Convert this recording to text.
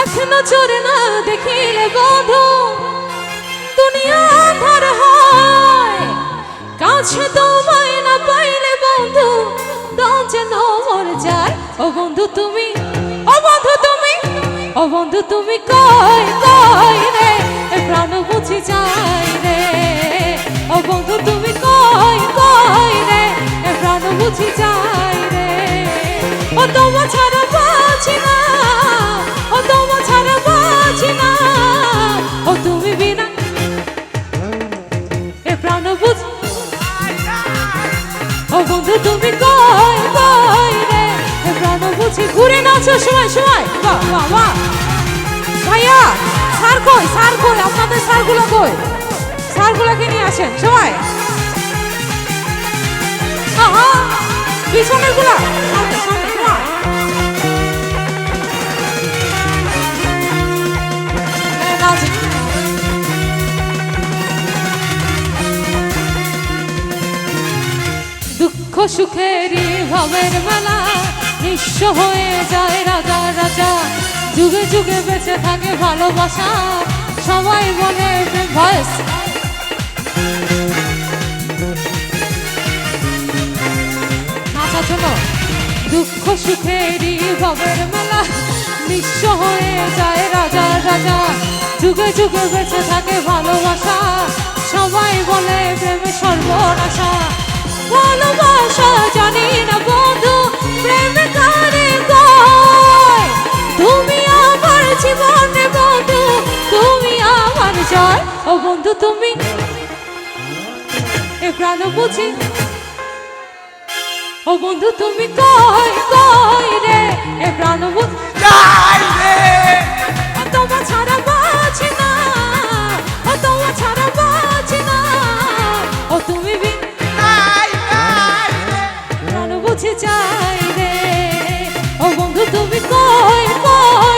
এখনও চোরে না দেখিলে বন্ধু, দুনিয়া কাছে তোমায় না পাইলে বন্ধু দাও যেন মর যায়। ও বন্ধু তুমি, ও বন্ধু তুমি, ও বন্ধু তুমি কই কই রে? প্রাণ বুঝি যায় রে। ও বন্ধু তুমি কই ও বন্ধু তুমি কই কই রে? প্রাণ বুঝি ঘুরে নাচো সময় সময় বাহ বাহ বাহ। ভাইয়া সার কই? সার কই? আপনাদের সারগুলো কই? সারগুলোকে নিয়ে আসেন সবাই পিছনেরগুলা দুঃখ সুখেরই ভাবের মেলা নিঃস্ব হয়ে যায় রাজা রাজা। যুগে যুগে বেঁচে থাকে ভালোবাসা। সবাই বলে ভয়েস জন্য দুঃখ সুখেরই ভাবের মেলা নিঃস্ব হয়ে যায় রাজা রাজা। যুগে যুগে বেঁচে থাকে ভালোবাসা। ও বন্ধু তুমি? এ প্রাণ বুঝি? ও বন্ধু তুমি কই কই রে? এ প্রাণ বুঝি? তোমার ছাড়া বাঁচি না। ও তোমার ছাড়া বাঁচি না। ও তুমি প্রাণ বুঝে চাই রে। ও বন্ধু তুমি কই কই